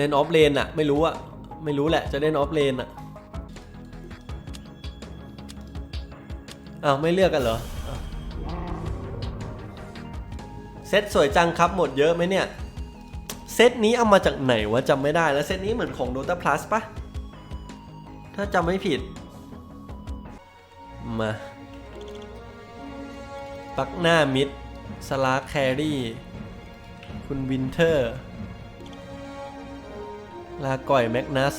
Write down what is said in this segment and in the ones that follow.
เล่นออฟเลนอะไม่รู้อะไม่รู้แหละจะเล่นออฟเลนอะอ้าวไม่เลือกกันเหรอเซตสวยจังครับหมดเยอะไหมเนี่ย เซตนี้เอามาจากไหนวะจำไม่ได้แล้วเซตนี้เหมือนของ Dota Plus ปะถ้าจำไม่ผิด มาปักหน้ามิด สลาแครี่ คุณวินเทอร์ ลาก่อยแมกนัส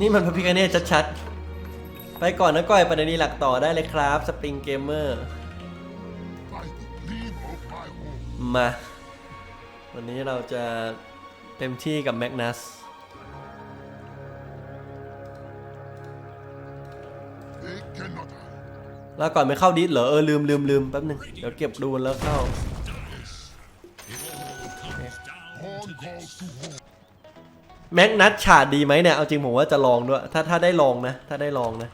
นี่มันพระพิคเนตชัดๆ ไปก่อนนะก่อยประเด็นนี้หลักต่อได้เลยครับ สปริงเกมเมอร์ มา วันนี้เราจะเต็มที่กับแมกนัสแล้วก่อนไม่เข้าดิสเหรอ เออลืมลืมลืมแป๊บหนึ่งเดี๋ยวเก็บดูแล้วเข้า แม็กนัทฉาดดีไหมเนี่ย เอาจริงผมว่าจะลองด้วย ถ้าถ้าได้ลองนะ ถ้าได้ลองนะ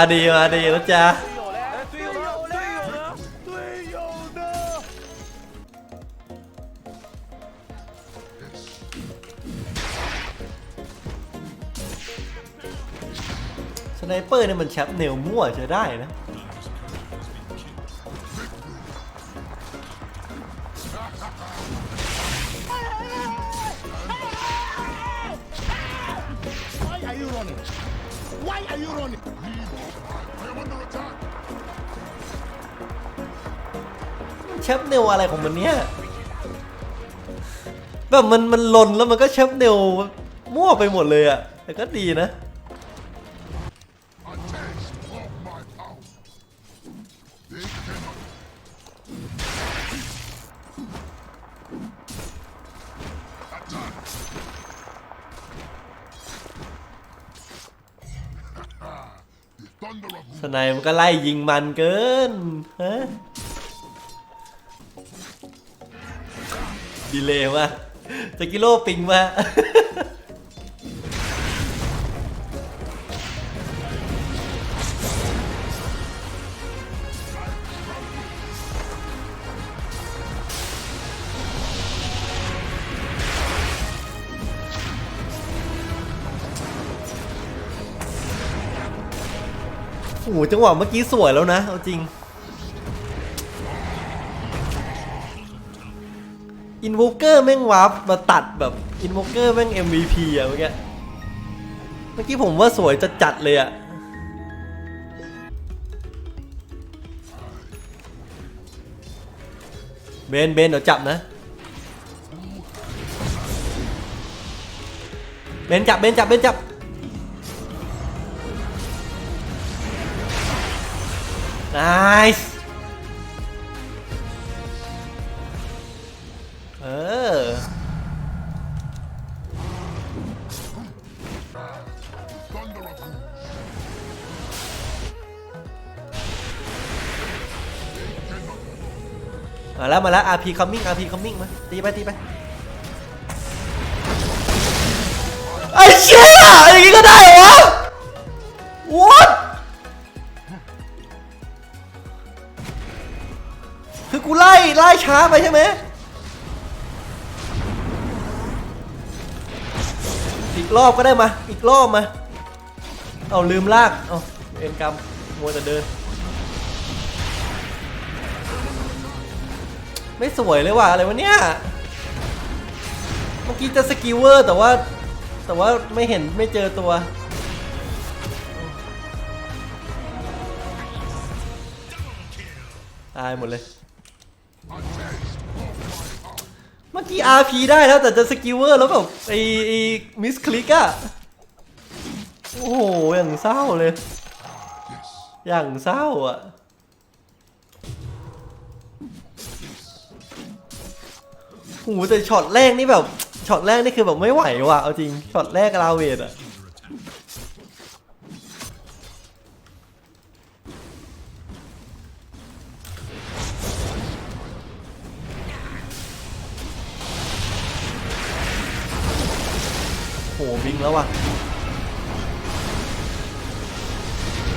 มาดี มาดีแล้วจ้า 队友呢？队友呢？队友呢？ สไนเปอร์เนี่ยมันแชปแนวมั่วจะได้นะ Why are you running? Why are you running? เชฟเนลอะไรของมันเนี่ยแบบมันมันหล่นแล้วมันก็เชฟเนลมั่วไปหมดเลยอะแต่ก็ดีนะสไนมันก็ไล่ยิงมันเกินฮะ ดีเลยมาสกิโลปิงมาโอ้โหจังหวะเมื่อกี้สวยแล้วนะ เอาจริง นโวเกอร์แม่งวาร์ปมาตัดแบบอินโวเกอร์แม่ง MVP อะเมื่อกี้เมื่อกี้ผมว่าสวยจะจัดเลยอะเบนเบนเดี๋ยวจับนะเบนจับเบนจับเบนจับ nice เอ แล้วมาแล้ว RP coming RP coming มาตีไปตีไปไอ้เชี่ยอย่างงี้ก็ได้เหรอวะ what คือกูไล่ไล่ช้าไปใช่ไหมอีกรอบก็ได้มา อีกรอบมา เอาลืมลาก เอาเอ็นกรรมมัวแต่เดิน ไม่สวยเลยว่ะอะไรวะเนี่ยเมื่อกี้จะสกิลเวอร์แต่ว่า แต่ว่าไม่เห็นไม่เจอตัวตายหมดเลย เมื่อกี้ RP ได้แล้วแต่จะสกิลเวอร์แล้วแบบไอ้ไอ้มิสคลิกอะโอ้โหอย่างเศร้าเลย อย่างเศร้าอะ โอ้หแต่ช็อตแรกนี่แบบช็อตแรกนี่คือแบบไม่ไหวว่ะเอาจริงช็อตแรกลาเวดอะโหบิงแล้วว่ะ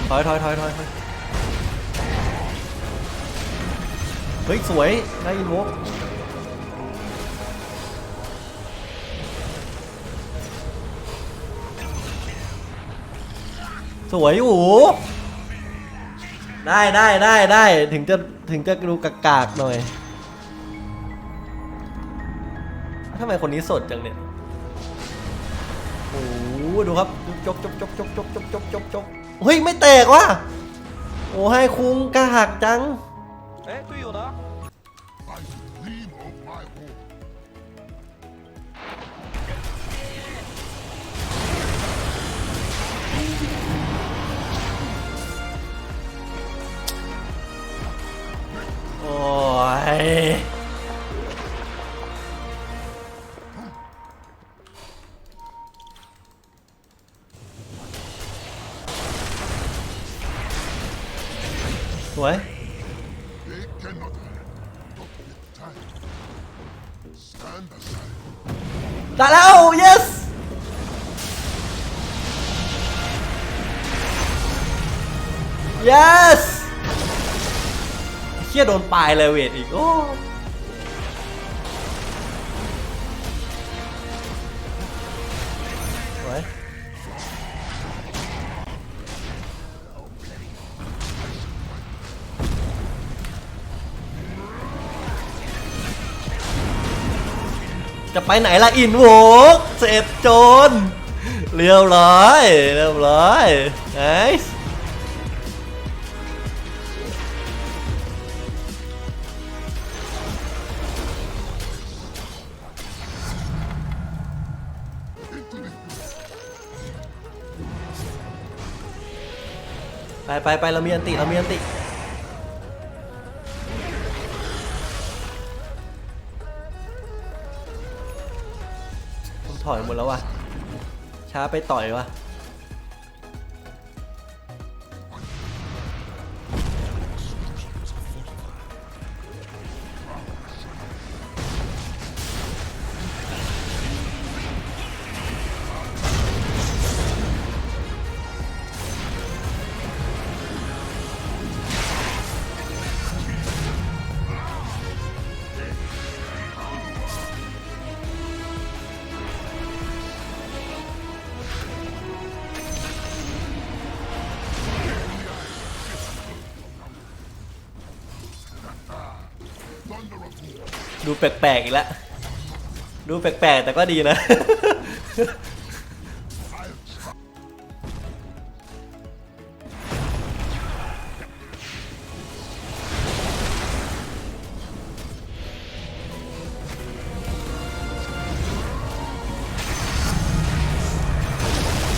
ถอยถอยถอยถอยเฮ้ยสวยได้อินโว สวยโอ้ได้ได้ได้ได้ถึงจะถึงจะดูกากากหน่อยทำไมคนนี้สดจังเนี่ยโอ้ดูครับจบจบจบจบจบจบจบจบจบเฮ้ยไม่แตกว่ะโอ้ให้คุ้งกากจังเอ๊ะตุยอยู่นะ 哎。喂。来来哦，yes。Yes。 เชี่ยโดนปลายเลยเวทอีก โอ้สวยจะไปไหนล่ะอินโวกเสร็จโจรเรียบร้อย เรียบร้อย nice ไป ไปไปเรามีอันติเรามีอันติถอยหมดแล้ววะช้าไปต่อยวะ แปลกๆอีกแล้ว ดูแปลกๆแต่ก็ดีนะ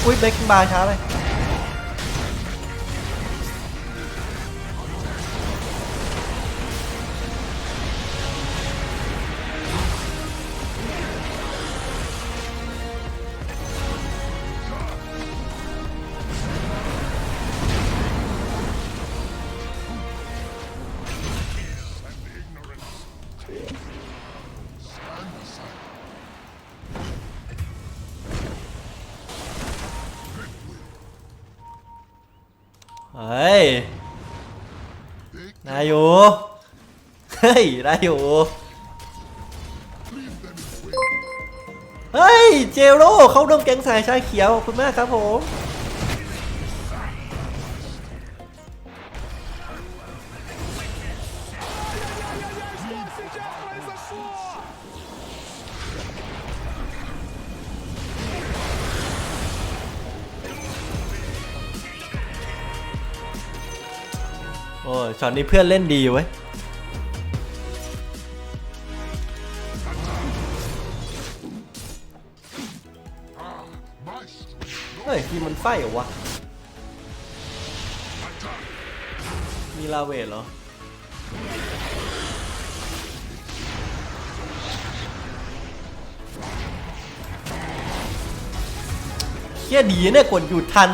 อุ้ยเบรกบาร์ช้าไป ฮ้ย ได้อยู่ เฮ้ย เจโร่เขาดมแกงสายชาเขียวขอบคุณมากครับผมโอ้ยช็อตนี้เพื่อนเล่นดีเว้ย ฟเหรอวะ มีลาเวทเหรอ เฮียดีเนี่ยกดหยุดทัน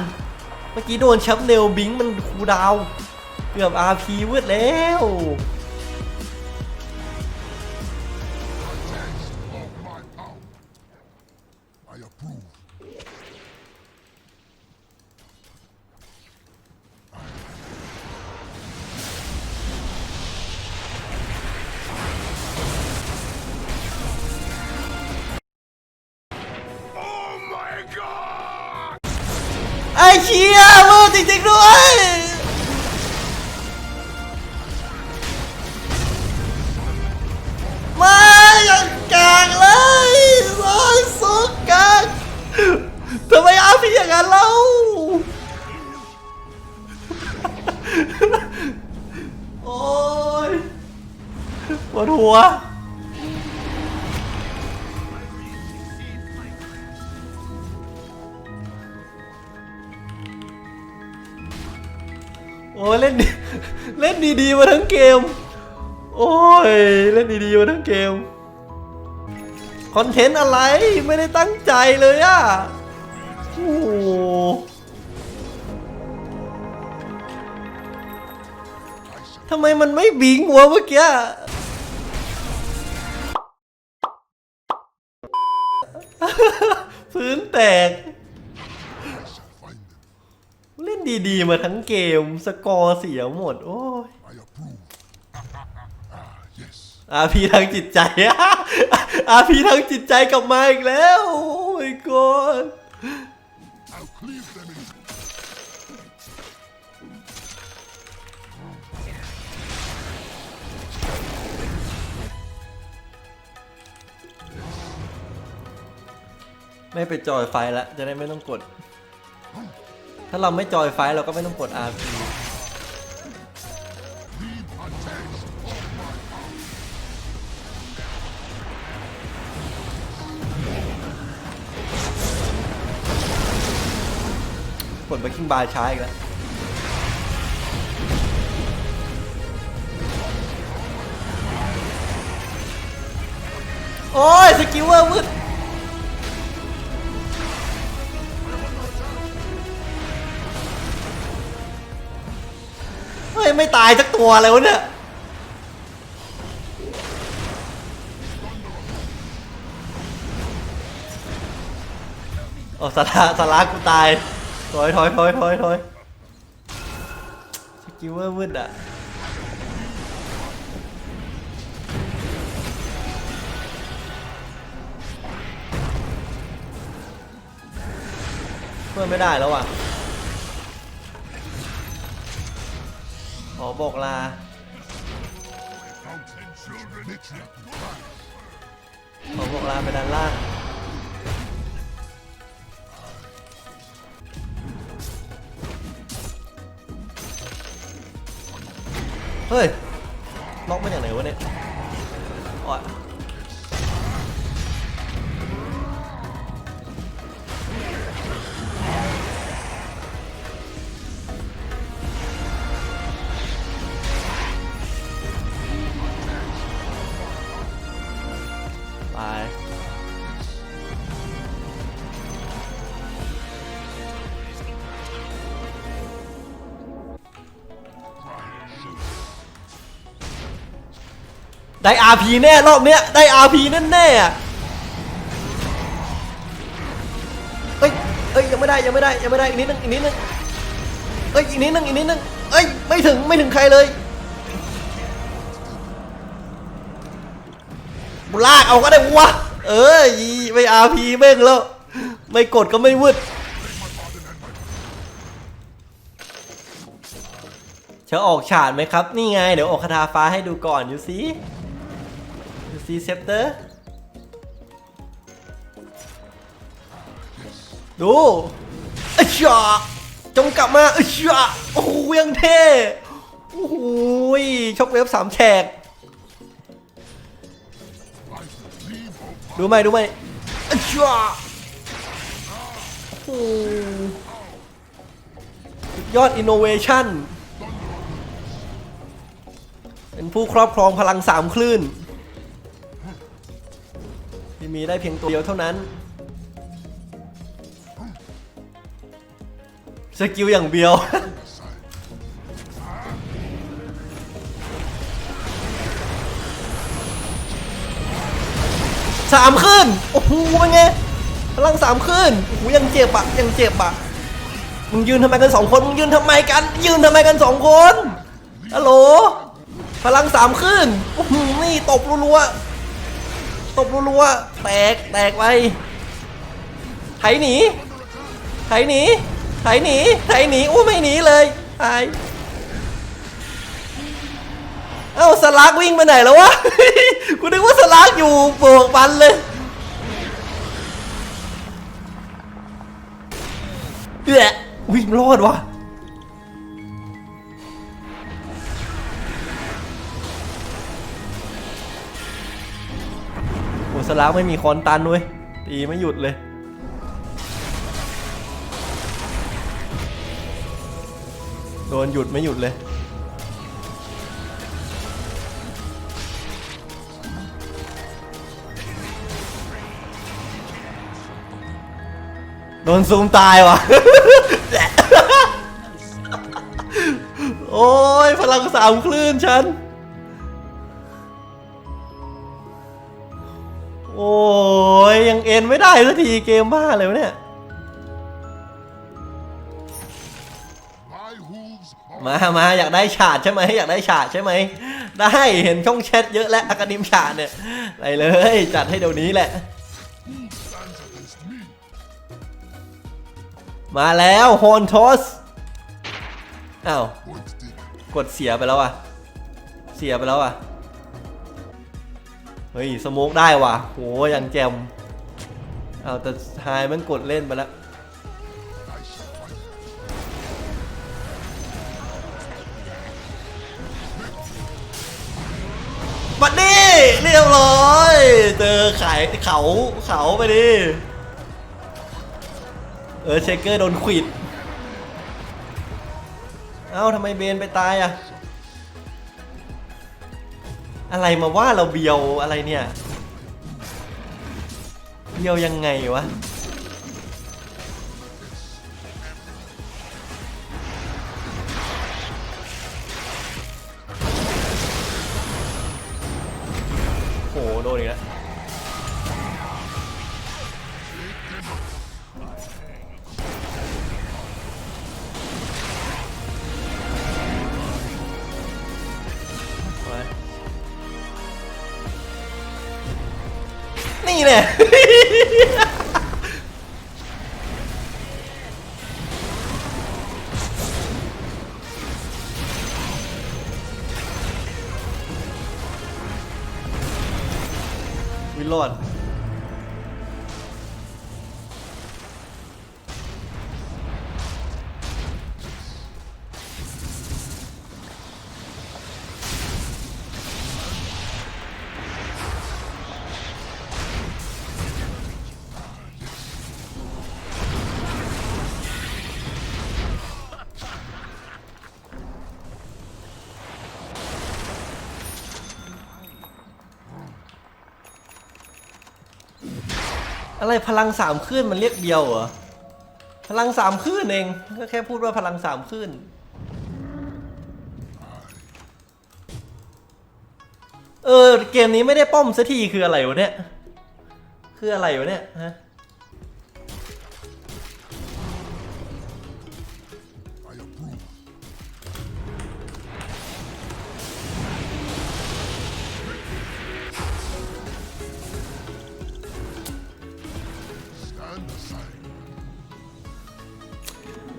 เมื่อกี้โดนแชมป์เนลบิงมันคูดาว เกือบ RP วืดแล้ว วดหัวโอ้ยเล่นดีเล่นดีๆมาทั้งเกม โอ้ย เล่นดีๆมาทั้งเกม คอนเทนต์อะไรไม่ได้ตั้งใจเลยอะโอ้ทำไมมันไม่บิงวะเมื่อกี้ ตก เล่นดีๆ มาทั้งเกม สกอร์เสียหมด โอ้ย I approve. ah, yes. อาพีทางจิตใจอาพีทางจิตใจกลับมาอีกแล้ว โอ้ my god I'll cleave ไม่ไปจอยไฟแล้วจะได้ไม่ต้องกด ถ้าเราไม่จอยไฟเราก็ไม่ต้องกด RP กด Breaking Bar ช้าอีกแล้วโอ้ยสกิลเวอร์มืด ตายสักตัวเลยวะเนี่ยโอ้สาระสาระกูตายถอยถอยถอยถอยถอยสกิลเวอร์มืดอะเพื่อนไม่ได้แล้วว่ะ อบอกลา ขอบอกลาไปด้านล่าง เฮ้ย ล็อกมาจากไหนวะเนี่ย ได้ RP แน่รอบเนี้ยได้ RP แน่แน่เอ้ยเอ้ยยังไม่ได้ยังไม่ได้ยังไม่ได้อีกนิดนึงอีกนิดนึงเอ้ยอีกนิดนึงอีกนิดนึงเอ้ยไม่ถึงไม่ถึงใครเลยบุลากเอาก็ได้วะเอ้ยไม่ RP แม่งแล้ว ไม่กดก็ไม่วืดจะออกฉาดไหมครับ นี่ไง เดี๋ยวออกคาถาฟ้าให้ดูก่อนอยู่สิ ซีเซปเตอร์ ดูอ้ชาจงกลับมาอ้ชาโอ้โหยังเท่โอ้โหช็อกเวฟสามแฉกดูไหมดูไหมอ้ชาโอ้ยอดอินโนเวชั่นเป็นผู้ครอบครองพลังสามคลื่น มีได้เพียงตัวเดียวเท่านั้น สกิลอย่างเบียว สามขึ้น โอ้โหเป็นไง พลังสามขึ้น โอ้โหยังเจ็บอะยังเจ็บอะมึงยืนทำไมกันสองคน มึงยืนทำไมกัน ยืนทำไมกันสองคน ฮัลโหล พลังสามขึ้น โอ้โห นี่ตบรัวๆ ตบรัวๆแตกแตกไปไถหนีไถหนีไถหนีไถหนีอู้ไม่หนีเลยตายเอ้าสลักวิ่งไปไหนแล้ววะกูนึกว่าสลักอยู่โบกบันเลยเดี๋ยวิ่งรอดวะ ลาไม่มีคอนตันเว้ยตีไม่หยุดเลย โดนหยุดไม่หยุดเลย โดนซูมตายวะโอ้ยพลังสามคลื่นฉัน อ็นไม่ได้สักทีเกมบ้าเลยวะเนี่ย My hooves are มามาอยากได้ฉาดใช่ไหมอยากได้ฉาดใช่ไหม ได้เห็นช่องแชทเยอะแล้วอากานิมฉาดเนี่ยไปเลย จัดให้เดี๋ยวนี้แหละ who stands against me. มาแล้วโฮนทอสอ้าว Point taken. กดเสียไปแล้วอะ เสียไปแล้วอะ เฮ้ย สโมกได้ว่ะโหยังแจม เอาแต่ไฮมันกดเล่นไปแล้ว I shall fight. บัดดี้เรียบร้อยเจอขายเขาเขาไปดิ เออเชคเกอร์โดนขวิดเอ้าทำไมเบนไปตายอะอะไรมาว่าเราเบียวอะไรเนี่ย เบียวยังไงวะ โห โดนอีกแล้วนี่แหละ yeah. อะไรพลังสามคลื่นมันเรียกเดียวเหรอ พลังสามคลื่นเอง ก็แค่พูดว่าพลังสามคลื่นเออเกมนี้ไม่ได้ป้อมสักทีคืออะไรวะเนี่ย คืออะไรวะเนี่ยฮะ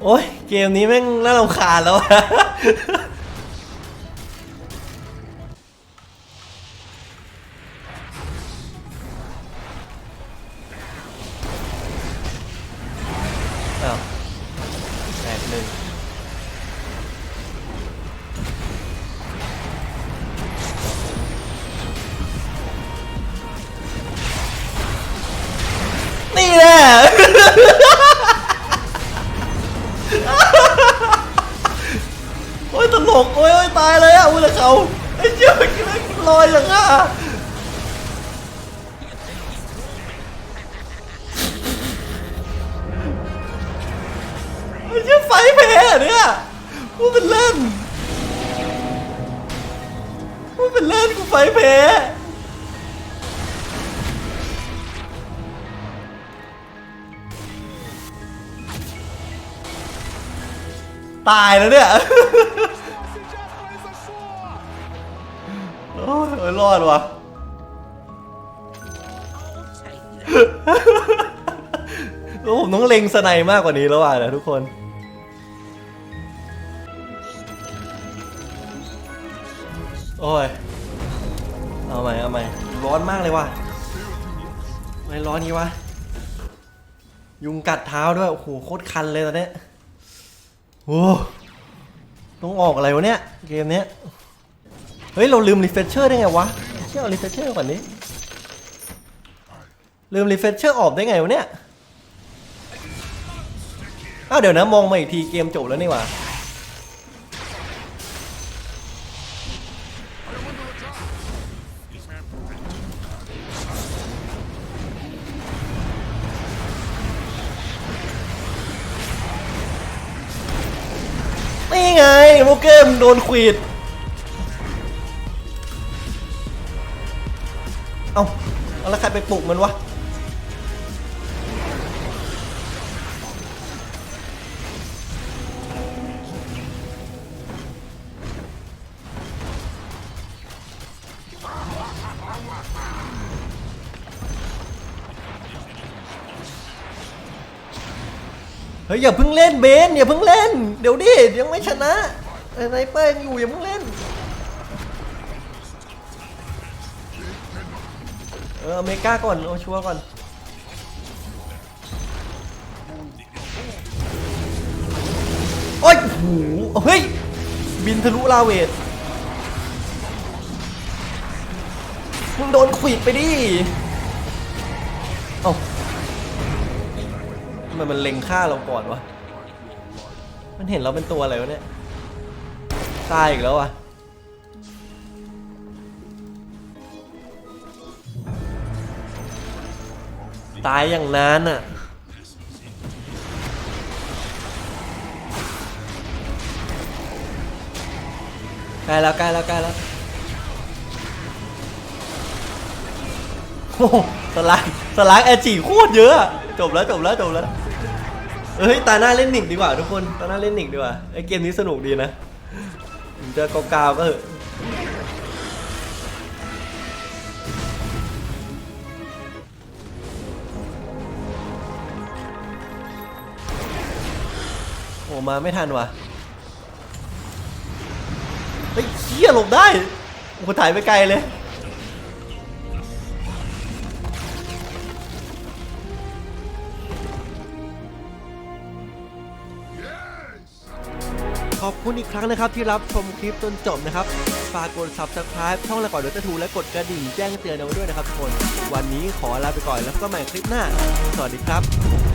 โอ้ยเกมนี้แม่งน่ารำคาญแล้ว ไอ้เจ้ากินลอยอย่างอะไอ้เจ้าไฟแพ้เหรอเนี่ยพูเป็นเล่นพูเป็นเล่นกูไฟแพ้ตายแล้วเนี่ย โอ้ยโอ้ยรอดวะแล้วผมต้องเล็งสไนมากกว่านี้แล้วอะนะทุกคน โอ้ย เอาใหม่เอาใหม่ร้อนมากเลยว่ะทำไม่ร้อนนี้วะ ยุงกัดเท้าด้วย โอ้โหโคตรคันเลยตอนนี้โอ้ต้องออกอะไรวะเนี่ย เกมเนี้ย เฮ้ย เราลืมรีเฟชเชอร์ได้ไงวะเชื่อรีเฟชเชอร์ก่อนนี้ลืมรีเฟชเชอร์ออกได้ไงวะเนี่ยอ้าวเดี๋ยวนะมองมาอีกทีเกมจบแล้วนี่หว่านี่ไงโมเกมโดนขวีด เอ้าเอาแล้วใครไปปลุกมันวะเฮ้ยอย่าเพิ่งเล่นเบนอย่าเพิ่งเล่น เดี๋ยวดิยังไม่ชนะไอ้ไนเปอร์ยังอยู่อย่าเพิ่งเล่น อออเมกาก่อนเอาชัวร์ก่อนโอ้ยโอ้โหเฮ้ย บินทะลุลาเวทมึงโดนขวิดไปดิเอ้าทำไมมันเล็งฆ่าเราก่อนวะ มันเห็นเราเป็นตัวอะไรวะเนี่ย ตายอีกแล้วอะ ตายอย่างนานอะใกล้แล้วใกล้แล้วใกล้แล้วโอ้โหสลักสลักแอจีโคตรเยอะ จบแล้วจบแล้วจบแล้วเฮ้ยตาหน้าเล่นหนิกดีกว่าทุกคนตาหน้าเล่นหนิกดีกว่าไอเกมนี้สนุกดีนะถึงจะกาวๆก็เหอะ อ้มาไม่ทันวะเฮ้ยเชี่ยหลบได้โอ้โหถ่ายไปไกลเลยขอบคุณอีกครั้งนะครับที่รับชมคลิปจนจบนะครับ ฝากกด subscribe ช่องละก่อนเดือดทูและกดกระดิ่งแจ้งเตือนเอาไว้ด้วยนะครับทุกคน วันนี้ขอลาไปก่อนแล้วก็ใหม่คลิปหน้า สวัสดีครับ